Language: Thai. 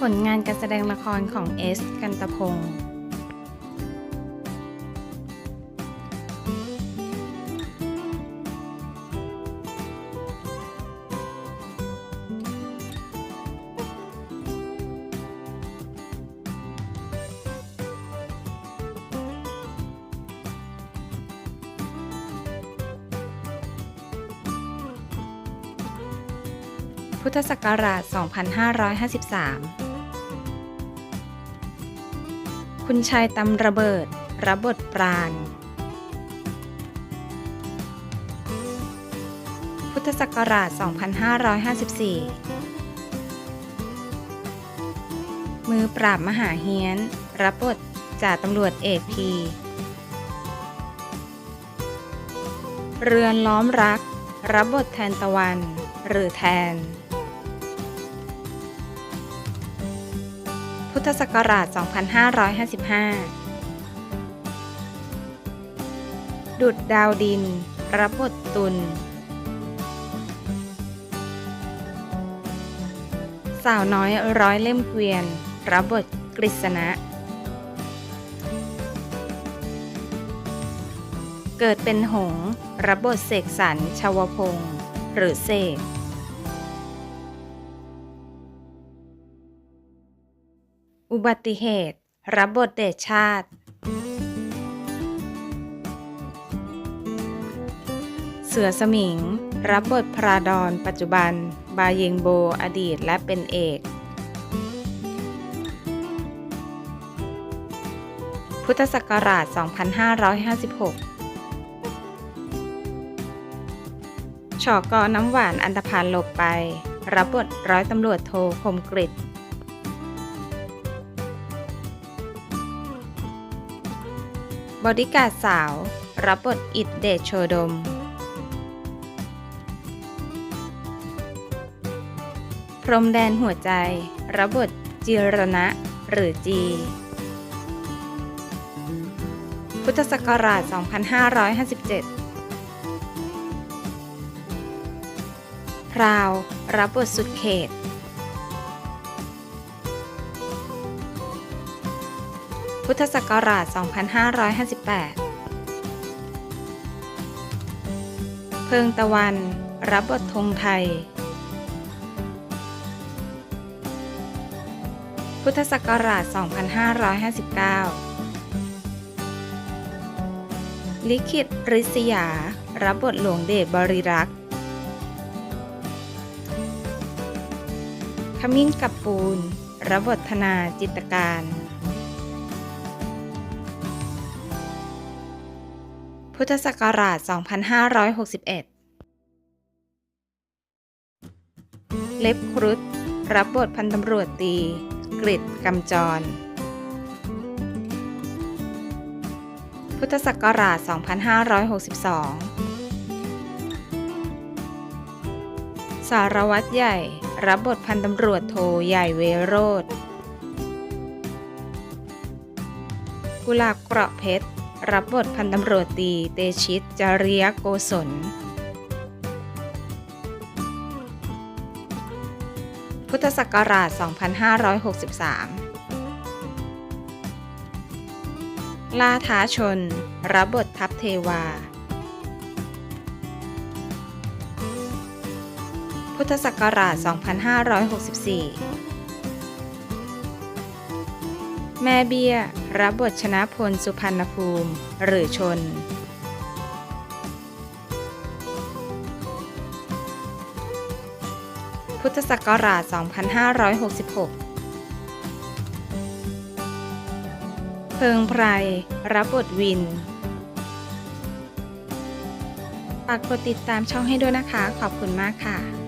ผลงานการแสดงละครของเอส กันตพงศ์ พุทธศักราช 2553 คุณชายตำระเบิด รับบทปราณ พุทธศักราช 2554 มือปราบมหาเฮียน รับบทจ่าตำรวจเอกพี เรือนล้อมรัก รับบทแทนตะวัน หรือแทน พุทธศักราช 2555 ดุดดาวดิน รับบทตุล สาวน้อยร้อยเล่มเกวียน รับบทกฤษณะ เกิดเป็นหง รับบทเสกสรรชาวพงศ์หรือเสก อุบัติเหตุ รับบทเดชชาติ เสือสมิง รับบทพระดอนปัจจุบัน บาเยงโบอดีตและเป็นเอก พุทธศักราช 2556ชอกอน้ำหวานอันธพาลหลบไป รับบทร้อยตำรวจโทคมกริต บอดี้การ์ดสาว รับบทอิดเดชโชดม พรมแดนหัวใจ รับบทจิรณะ หรือจี พุทธศักราช 2557 พราว รับบทสุดเขต พุทธศักราช 2558 เพิงตะวัน รับบทธงไทย พุทธศักราช 2559 ลิขิตริษยา รับบทหลวงเดชบริรักษ์ขมิ้นกับปูน รับบทธนาจิตการ พุทธศักราช 2561 เล็บครุฑรับบทพันตำรวจตี กริดกำจร พุทธศักราช 2562 สารวัตรใหญ่ รับบทพันตำรวจโทใหญ่เวโรธ กุหลาบเกราะเพชร รับบทพันตำรวจตีเตชิตจริยโกศล พุทธศักราช 2563 ล่าท้าชน รับบททัพเทวา พุทธศักราช 2564 แม่เบี้ย รับบทชนะพลสุพรรณภูมิ หรือชน พุทธศักราช 2566เพิงไพร รับบทวินฝากกดติดตามช่องให้ด้วยนะคะ ขอบคุณมากค่ะ